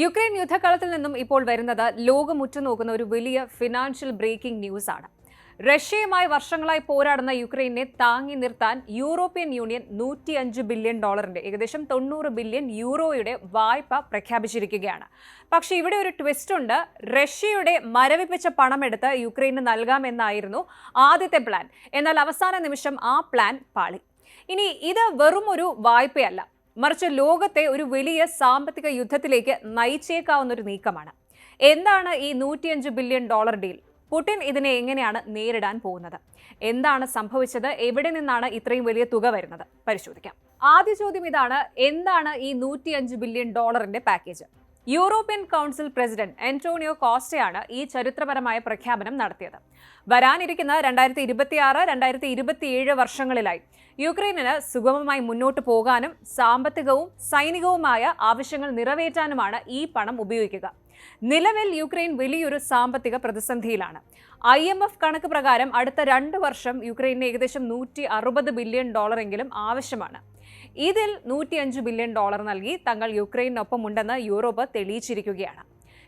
Ukraine യുദ്ധകാലത്തിൽ നിന്നും ഇപ്പോൾ വരുന്നത് ലോകം ഉറ്റുനോക്കുന്ന ഒരു വലിയ ഫിനാൻഷ്യൽ ബ്രേക്കിംഗ് ന്യൂസ് ആണ്. റഷ്യയുമായി വർഷങ്ങളായി പോരാടുന്ന യുക്രൈനെ താങ്ങി നിർത്താൻ യൂറോപ്യൻ യൂണിയൻ നൂറ്റിയഞ്ച് ബില്യൺ ഡോളറിന്റെ ഏകദേശം തൊണ്ണൂറ് ബില്യൺ യൂറോയുടെ വായ്പ പ്രഖ്യാപിച്ചിരിക്കുകയാണ്. പക്ഷേ ഇവിടെ ഒരു ട്വിസ്റ്റ് ഉണ്ട്. റഷ്യയുടെ മരവിപ്പിച്ച പണമെടുത്ത് യുക്രൈന് നൽകാമെന്നായിരുന്നു ആദ്യത്തെ പ്ലാൻ എന്നാൽ അവസാന നിമിഷം ആ പ്ലാൻ പാളി. ഇനി ഇത് വെറും ഒരു വായ്പയല്ല. മറിച്ച് ലോകത്തെ ഒരു വലിയ സാമ്പത്തിക യുദ്ധത്തിലേക്ക് നയിച്ചേക്കാവുന്ന ഒരു നീക്കമാണ്. എന്താണ് ഈ നൂറ്റിയഞ്ച് ബില്യൺ ഡോളർ ഡീൽ? പുടിൻ ഇതിനെ എങ്ങനെയാണ് നേരിടാൻ പോകുന്നത്? എന്താണ് സംഭവിച്ചത്? എവിടെ നിന്നാണ് ഇത്രയും വലിയ തുക വരുന്നത്? പരിശോധിക്കാം. ആദ്യ ചോദ്യം ഇതാണ് എന്താണ് ഈ നൂറ്റിയഞ്ച് ബില്യൺ ഡോളറിന്റെ package? European council president Antonio കോസ്റ്റയാണ് ഈ ചരിത്രപരമായ പ്രഖ്യാപനം നടത്തിയത്. വരാനിരിക്കുന്ന രണ്ടായിരത്തി ഇരുപത്തിയാറ് രണ്ടായിരത്തി ഇരുപത്തിയേഴ് വർഷങ്ങളിലായി യുക്രൈനിന് സുഗമമായി മുന്നോട്ട് പോകാനും സാമ്പത്തികവും സൈനികവുമായ ആവശ്യങ്ങൾ നിറവേറ്റാനുമാണ് ഈ പണം ഉപയോഗിക്കുക. നിലവിൽ യുക്രൈൻ വലിയൊരു സാമ്പത്തിക പ്രതിസന്ധിയിലാണ്. ഐ എം എഫ് കണക്ക് പ്രകാരം അടുത്ത രണ്ട് വർഷം യുക്രൈന് ഏകദേശം നൂറ്റി അറുപത് ബില്യൺ ഡോളറെങ്കിലും ആവശ്യമാണ്. ഇതിൽ നൂറ്റിയഞ്ച് ബില്യൺ ഡോളർ നൽകി തങ്ങൾ യുക്രൈനൊപ്പമുണ്ടെന്ന് യൂറോപ്പ് തെളിയിച്ചിരിക്കുകയാണ്.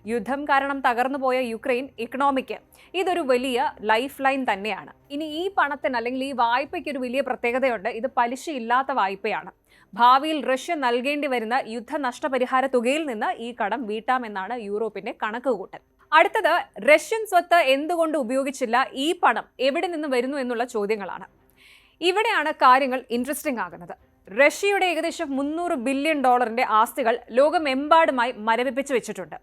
യുദ്ധം കാരണം തകർന്നുപോയ യുക്രൈൻ ഇക്കണോമിക്ക് ഇതൊരു വലിയ ലൈഫ് ലൈൻ തന്നെയാണ്. ഇനി ഈ പണത്തിന് അല്ലെങ്കിൽ ഈ വായ്പയ്ക്ക് ഒരു വലിയ പ്രത്യേകതയുണ്ട്. ഇത് പലിശയില്ലാത്ത വായ്പയാണ്. ഭാവിയിൽ റഷ്യ നൽകേണ്ടി വരുന്ന യുദ്ധ നഷ്ടപരിഹാര തുകയിൽ നിന്ന് ഈ കടം വീട്ടാമെന്നാണ് യൂറോപ്പിന്റെ കണക്കുകൂട്ടൽ. അടുത്തത് റഷ്യൻ സ്വത്ത് എന്തുകൊണ്ട് ഉപയോഗിച്ചില്ല? ഈ പണം എവിടെ നിന്ന് വരുന്നു എന്നുള്ള ചോദ്യങ്ങളാണ്. ഇവിടെയാണ് കാര്യങ്ങൾ ഇൻട്രസ്റ്റിംഗ് ആകുന്നത്. റഷ്യയുടെ ഏകദേശം മുന്നൂറ് ബില്യൺ ഡോളറിന്റെ ആസ്തികൾ ലോകമെമ്പാടുമായി മരവിപ്പിച്ചു വെച്ചിട്ടുണ്ട്.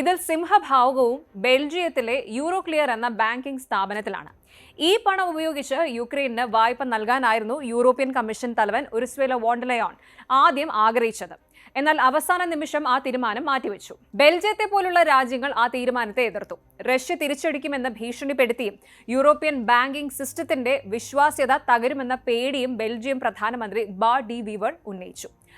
ഇതിൽ സിംഹഭാവുകവും ബെൽജിയത്തിലെ യൂറോ ക്ലിയർ എന്ന ബാങ്കിംഗ് സ്ഥാപനത്തിലാണ്. ഈ പണം ഉപയോഗിച്ച് യുക്രൈന് വായ്പ നൽകാനായിരുന്നു യൂറോപ്യൻ കമ്മീഷൻ തലവൻ ഉരുസ്വേല വോണ്ടലയോൺ ആദ്യം ആഗ്രഹിച്ചത്. എന്നാൽ അവസാന നിമിഷം ആ തീരുമാനം മാറ്റിവെച്ചു. ബെൽജിയത്തെ പോലുള്ള രാജ്യങ്ങൾ ആ തീരുമാനത്തെ എതിർത്തു. റഷ്യ തിരിച്ചടിക്കുമെന്ന് ഭീഷണിപ്പെടുത്തിയും യൂറോപ്യൻ ബാങ്കിംഗ് സിസ്റ്റത്തിന്റെ വിശ്വാസ്യത തകരുമെന്ന പേടിയും ബെൽജിയം പ്രധാനമന്ത്രി ബാ ഡി വിവൺ ഉന്നയിച്ചു.